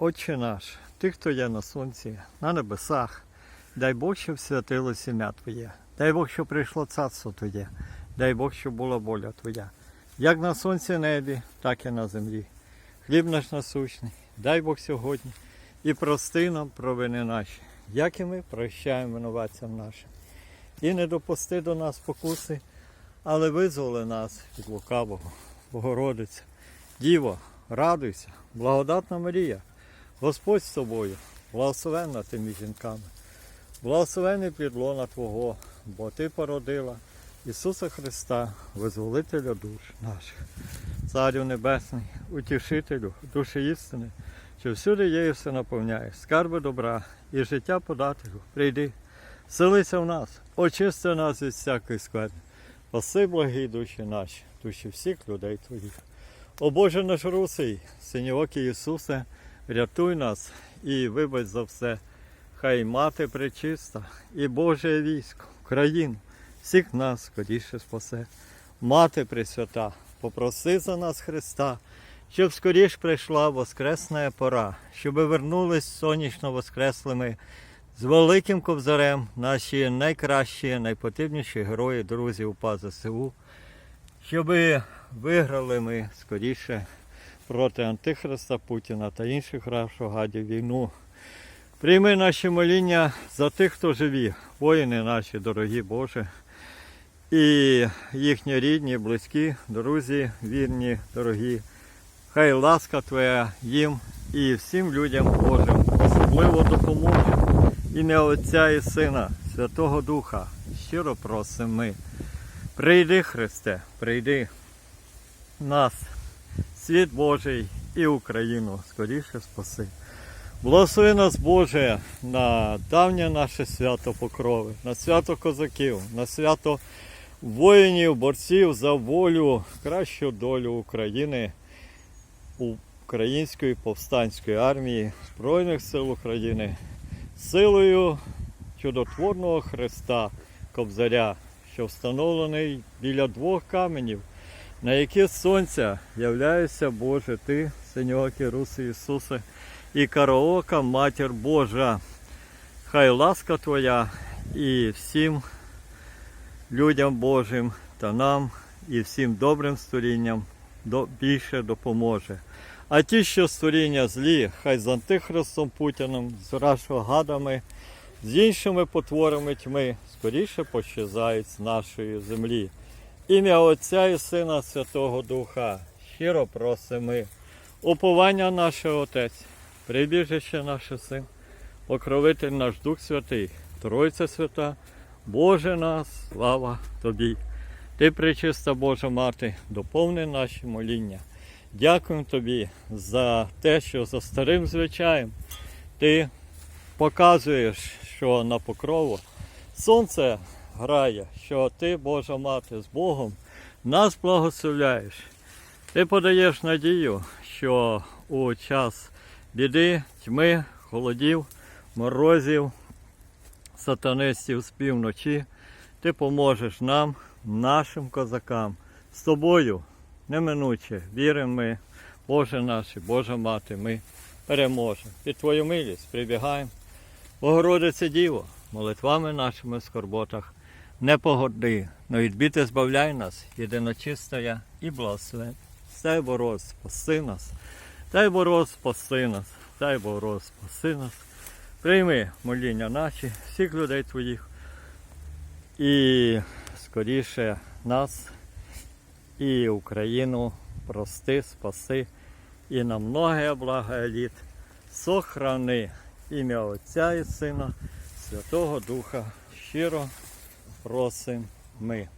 Отче наш, Ти, хто є на сонці, на небесах, дай Бог, щоб святилось ім'я Твоє, дай Бог, щоб прийшло царство Твоє, дай Бог, щоб була воля Твоя, як на сонці небі, так і на землі. Хліб наш насущний, дай Бог сьогодні. І прости нам провини наші, як і ми прощаємо винуватцям нашим. І не допусти до нас покуси, але визволи нас від лукавого, Богородиця, Діво, радуйся, благодатна Марія, Господь з тобою, благословенна ти між жінками, благословений підлона Твого, бо Ти породила Ісуса Христа, визволителя душ наших, Царю Небесний, утішителю, душі істини, що всюди є все наповняє, скарби добра і життя подателю, прийди, селися в нас, очисти нас від всякої скверни, спаси благі душі наші, душі всіх людей Твоїх. О Боже наш русий, синьоокий Ісусе, рятуй нас і вибач за все. Хай мати пречиста і Боже військо, країну, всіх нас скоріше спасе. Мати Пресвята, попроси за нас Христа, щоб скоріш прийшла воскресна пора, щоб вернулись сонячно воскреслими з великим ковзарем наші найкращі, найпотрібніші герої, друзі УПА ЗСУ, щоб виграли ми скоріше проти Антихриста Путіна та інших гравших гадів війну. Прийми наші моління за тих, хто живі, воїни наші, дорогі Боже, і їхні рідні, близькі, друзі, вірні, дорогі. Хай ласка Твоя їм і всім людям Божим особливо допоможе. Ім'я Отця і Сина, Святого Духа, щиро просимо ми. Прийди, Христе, прийди нас, світ Божий і Україну скоріше спаси. Благослови нас, Боже, на давнє наше свято Покрови, на свято козаків, на свято воїнів, борців за волю, кращу долю України, Української повстанської армії, Збройних сил України, силою чудотворного Христа Кобзаря, що встановлений біля двох каменів, на які сонця являєшся, Боже, Ти, Синьоокий Руси Ісусе, і караока Матір Божа. Хай ласка Твоя і всім людям Божим та нам і всім добрим створінням більше допоможе. А ті, що створіння злі, хай з Антихристом Путіним, з рашогадами, з іншими потворами тьми скоріше пощезають з нашої землі. Ім'я Отця і Сина Святого Духа щиро просимо. Уповання наше Отець, прибіжище наше Син, покровитель наш Дух Святий, Тройця Свята, Боже нас, слава Тобі. Ти, пречиста Божа Мати, доповни наші моління. Дякуємо Тобі за те, що за старим звичаєм ти показуєш, що на покрову сонце грає, що ти, Божа Мати, з Богом нас благословляєш. Ти подаєш надію, що у час біди, тьми, холодів, морозів, сатанистів з півночі, ти поможеш нам, нашим козакам, з тобою неминуче віримо ми, Боже наш, Божа Мати, ми переможемо. Під Твою милість прибігаємо. Богородице Діво, молитвами нашими в скорботах, не погоди, но відбіти збавляй нас, єдиночистая і благословен. Дай Бороз, спаси нас, дай Бороз, спаси нас, дай Бороз, спаси нас. Прийми моління наші, всіх людей Твоїх. І скоріше нас і Україну прости, спаси і на многое благо літ сохрани ім'я Отця і Сина, Святого Духа щиро просим ми.